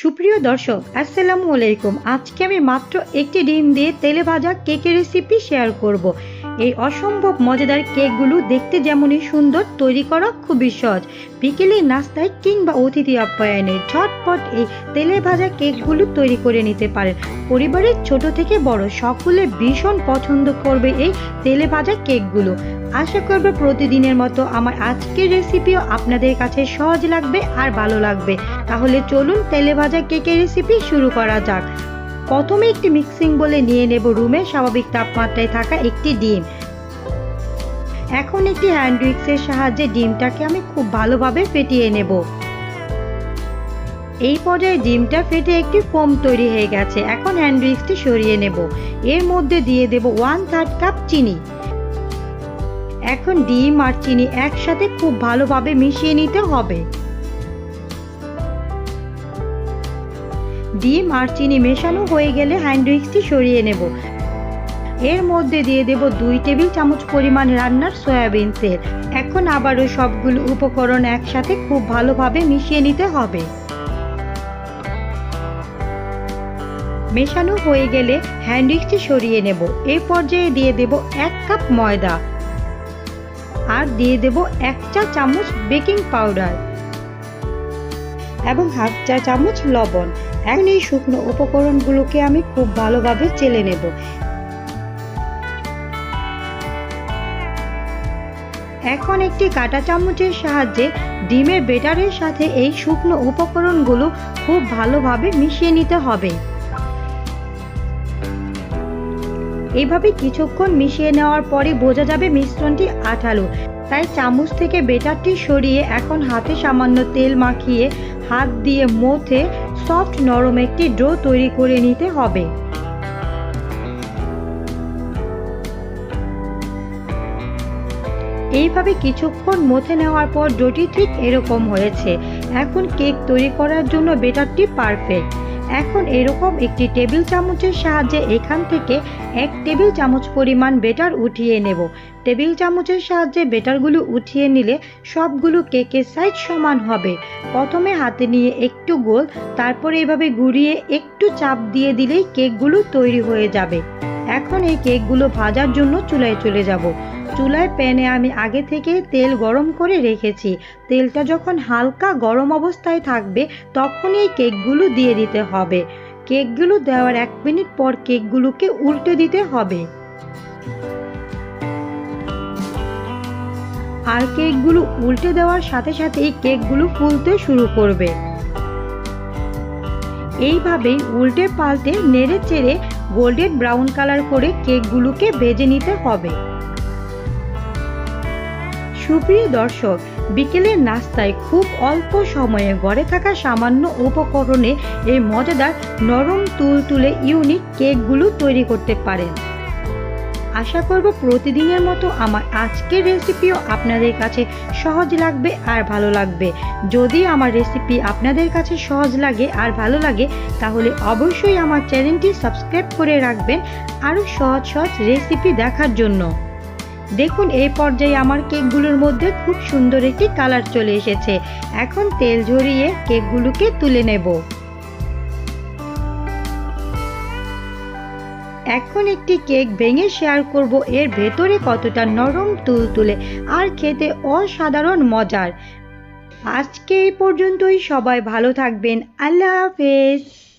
সুপ্রিয় দর্শক, আসসালামু আলাইকুম। আজকে আমি মাত্র একটি ডিম দিয়ে তেলে ভাজা কেকের রেসিপি শেয়ার করব। এই অসম্ভব মজাদার কেকগুলো দেখতে যেমনই সুন্দর, তৈরি করা খুবই সহজ। বিকেলে নাস্তায় কিংবা অতিথি আপ্যায়নে ঝটপট এই তেলে ভাজা কেকগুলো তৈরি করে নিতে পারেন। পরিবারের ছোট থেকে বড় সকলে ভীষণ পছন্দ করবে এই তেলে ভাজা কেকগুলো। আশা করব প্রতিদিনের মতো আমার আজকের রেসিপিও আপনাদের কাছে সহজ লাগবে আর ভালো লাগবে। তাহলে চলুন তেলে ভাজা কেকের রেসিপি শুরু করা যাক। প্রথমে একটি মিক্সিং বলে নিয়ে নেব রুমে স্বাভাবিক তাপমাত্রায় থাকা একটি ডিম। এখন একটি হ্যান্ড উইক্সের সাহায্যে ডিমটাকে আমি খুব ভালোভাবে ফেটিয়ে নেব। এই পর্যায়ে ডিমটা ফেটে একটি ফোম তৈরি হয়ে গেছে। এখন হ্যান্ড উইক্সটি সরিয়ে নেব। এর মধ্যে দিয়ে দেব ওয়ান থার্ড কাপ চিনি। এখন ডিম আর চিনি একসাথে খুব ভালোভাবে মিশিয়ে নিতে হবে। ডিম আর চিনি মেশানো হয়ে গেলে হ্যান্ড উইক্সটি সরিয়ে নেব। এর মধ্যে দিয়ে দেব দুই টেবিল চামচ পরিমাণ রান্নার সয়াবিন তেল এখন আবারও সবগুলো উপকরণ একসাথে খুব ভালোভাবে মিশিয়ে নিতে হবে। মেশানো হয়ে গেলে হ্যান্ড উইক্সটি সরিয়ে নেব। এই পর্যায়ে দিয়ে দেব এক কাপ ময়দা। আর দিয়ে দেব এক চা চামচ বেকিং পাউডার এবং হাফ চা চামচ লবণ। এখন এই শুকনো উপকরণগুলোকে আমি খুব ভালোভাবে চেলে নেব। এখন একটি কাঁটা চামচের সাহায্যে ডিমের বেটারের সাথে এই শুকনো উপকরণগুলো খুব ভালোভাবে মিশিয়ে নিতে হবে। এইভাবে কিছুক্ষণ মিশিয়ে নেওয়ার পরে বোঝা যাবে মিশ্রণটি আঠালো। তাই চামচ থেকে বেটারটি সরিয়ে এখন হাতে সামান্য তেল মাখিয়ে হাত দিয়ে মথে সফট নরম একটি ডো তৈরি করে নিতে হবে। এইভাবে কিছুক্ষণ মথে নেওয়ার পর ডোটি ঠিক এরকম হয়েছে। এখন কেক তৈরি করার জন্য বেটারটি পারফেক্ট। এখন এরকম একটি টেবিল চামচের সাহায্যে এখান থেকে এক টেবিল চামচ পরিমাণ বেটার উঠিয়ে নেব। টেবিল চামচের সাহায্যে বেটারগুলো উঠিয়ে নিলে সবগুলো কেকের সাইজ সমান হবে। প্রথমে হাতে নিয়ে একটু গোল, তারপর এভাবে ঘুরিয়ে একটু চাপ দিয়ে দিলেই কেকগুলো তৈরি হয়ে যাবে। এখন এই কেকগুলো ভাজার জন্য চুলায় চলে যাব। চুলায় প্যানে আমি আগে থেকে তেল গরম করে রেখেছি। তেলটা যখন হালকা গরম অবস্থায় থাকবে, তখনই এই কেকগুলো দিয়ে দিতে হবে। কেকগুলো দেওয়ার এক মিনিট পর কেকগুলোকে উল্টে দিতে হবে। আর কেকগুলো উল্টে দেওয়ার সাথে সাথে এই কেকগুলো ফুলতে শুরু করবে। এইভাবেই উল্টে পাল্টে নেড়ে চেড়ে গোল্ডেন ব্রাউন কালার করে কেকগুলোকে ভেজে নিতে হবে। সুপ্রিয় দর্শক, বিকেলের নাস্তায় খুব অল্প সময়ে গড়ে থাকা সামান্য উপকরণে এই মজাদার নরম তুল তুলে ইউনিক কেকগুলো তৈরি করতে পারেন। আশা করব প্রতিদিনের মতো আমার আজকের রেসিপিও আপনাদের কাছে সহজ লাগবে আর ভালো লাগবে। যদি আমার রেসিপি আপনাদের কাছে সহজ লাগে আর ভালো লাগে, তাহলে অবশ্যই আমার চ্যানেলটি সাবস্ক্রাইব করে রাখবেন আরও সহজ সহজ রেসিপি দেখার জন্য। দেখুন, এই পর্যায়ে আমার কেকগুলোর মধ্যে খুব সুন্দর একটি কালার চলে এসেছে। এখন তেল ঝরিয়ে কেকগুলোকে তুলে নেব। এখন একটি কেক ভেঙে শেয়ার করব। এর ভেতরে কতটা নরম তুল তুলে আর খেতে অসাধারণ মজার। আজকে এই পর্যন্তই। সবাই ভালো থাকবেন। আল্লাহ হাফেজ।